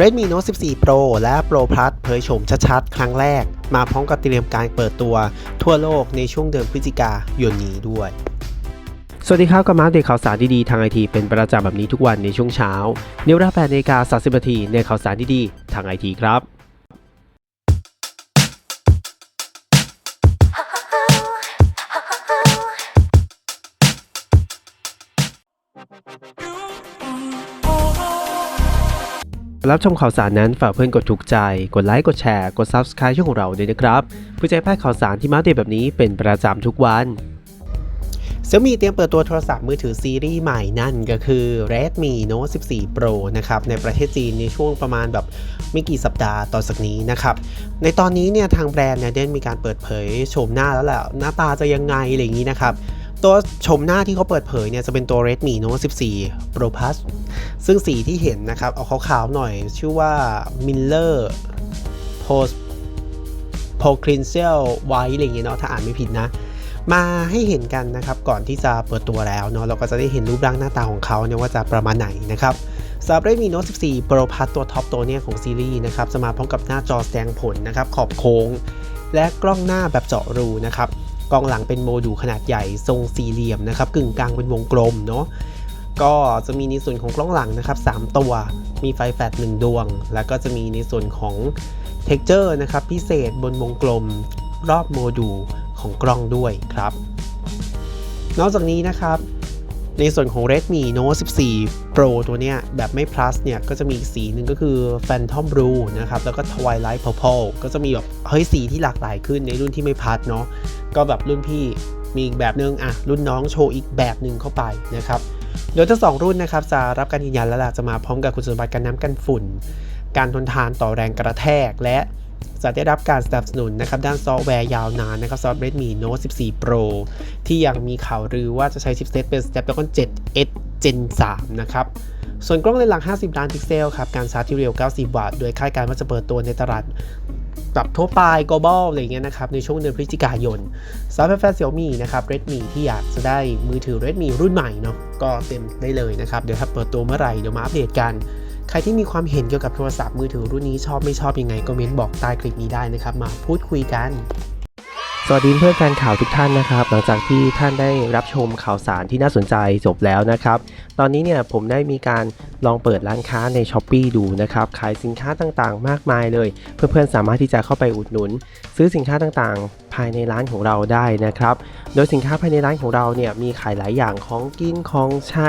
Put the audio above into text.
Redmi Note 14 Pro และ Pro Plus เผยโฉมชัดๆ ครั้งแรก มาพร้อมกับเตรียมการเปิดตัวทั่วโลกในช่วงเดือนพฤศจิกายนนี้ด้วย สวัสดีครับกับมาเดตข่าวสารดีๆทางไอทีเป็นประจำแบบนี้ทุกวันในช่วงเช้า เนเวราแปนาฬิกา30นาทีในข่าวสารดีๆทางไอทีครับ รับชมข่าวสารนั้นฝากเพื่อนกดถูกใจ กดไลค์กดแชร์กด Subscribe ช่องของเราด้วยนะครับเพื่อจะให้พลาดข่าวสารที่มาเดตแบบนี้เป็นประจำทุกวันเซมี่เตรียมเปิดตัวโทรศัพท์มือถือซีรีส์ใหม่นั่นก็คือ Redmi Note 14 Pro นะครับในประเทศจีนในช่วงประมาณแบบไม่กี่สัปดาห์ต่อจากนี้นะครับในตอนนี้เนี่ยทางแบรนด์เนี่ยได้มีการเปิดเผยโฉมหน้าแล้วแหละหน้าตาจะยังไงอะไรอย่างนี้นะครับ ตัวโฉมหน้าที่เขาเปิดเผยเนี่ยจะเป็นตัว Redmi Note 14 Pro Plus ซึ่งสีที่เห็นนะครับ เอาขาวๆหน่อยชื่อว่า Miller Post p o c r i n c i a l White อะไรเงี้ยเนาะถ้าอ่านไม่ผิดนะ มาให้เห็นกันนะครับ ก่อนที่จะเปิดตัวแล้วเนาะเราก็จะได้เห็นรูปร่างหน้าตาของเขาเนี่ยว่าจะประมาณไหนนะครับสำหรับ Redmi Note 14 Pro Plus ตัวท็อปตัวเนี่ยของซีรีส์นะครับจะมาพร้อมกับหน้าจอแสดงผลนะครับขอบโค้ง และกล้องหน้าแบบเจาะรูนะครับ กล้องหลังเป็นโมดูลขนาดใหญ่ทรงสี่เหลี่ยมนะครับกึ่งกลางเป็นวงกลมเนาะก็จะมีในส่วนของกล้องหลังนะครับ 3 ตัว มีไฟแฟลช1ดวง แล้วก็จะมีในส่วนของเท็กเจอร์นะครับ พิเศษบนวงกลมรอบโมดูลของกล้องด้วยครับ นอกจากนี้นะครับ ในส่วนของ Redmi Note 14 Pro ตัวเนี้ยแบบไม่ plus เนี่ย ก็จะมีอีกสีหนึ่งก็คือ Phantom Blue นะครับ แล้วก็ Twilight Purple ก็จะมีแบบเฮ้ยสีที่หลากหลายขึ้นในรุ่นที่ไม่ plus เนาะก็แบบรุ่นพี่มีอีกแบบนึงอะ รุ่นน้องโชว์อีกแบบหนึ่งเข้าไปนะครับโดยทั้งสองรุ่นนะครับจะรับการยืนยันแล้วล่ะจะมาพร้อมกับคุณสมบัติการน้ำกันฝุ่น การทนทานต่อแรงกระแทกและ จะได้รับการสนับสนุนนะครับด้านซอฟต์แวร์ยาวนานนะครับสำหรับ Redmi Note 14 Pro ที่ยังมีข่าวลือว่าจะใช้ชิปเซตเป็น Snapdragon 7 X Gen 3 นะครับส่วนกล้องเลนส์หลัง 50 ล้านพิกเซลครับ การชาร์จที่เร็ว 90 วัตต์ โดยคาดการณ์ว่าจะเปิดตัวในตลาดแบบทั่วไป global อะไรเงี้ยนะครับ ในช่วงเดือนพฤศจิกายนสำหรับแฟนๆ Xiaomi นะครับ Redmi ที่อยากจะได้มือถือ Redmi รุ่นใหม่เนาะ ก็เต็มได้เลยนะครับ เดี๋ยวถ้าเปิดตัวเมื่อไหร่ เดี๋ยวมาอัปเดตกัน ใครที่มีความเห็นเกี่ยวกับโทรศัพท์มือถือรุ่นนี้ชอบไม่ชอบยังไงก็เม้นบอกใต้คลิปนี้ได้นะครับ มาพูดคุยกันสวัสดีเพื่อนแฟนข่าวทุกท่านนะครับ หลังจากที่ท่านได้รับชมข่าวสารที่น่าสนใจจบแล้วนะครับ ตอนนี้เนี่ยผมได้มีการลองเปิดร้านค้าใน s h อ p e e ดูนะครับขายสินค้าต่างๆ มากมายเลย เพื่อนๆสามารถที่จะเข้าไปอุดหนุน ซื้อสินค้าต่างๆ ภายในร้านของเราได้นะครับ โดยสินค้าภายในร้านของเราเนี่ยมีขายหลายอย่างของกินของใช้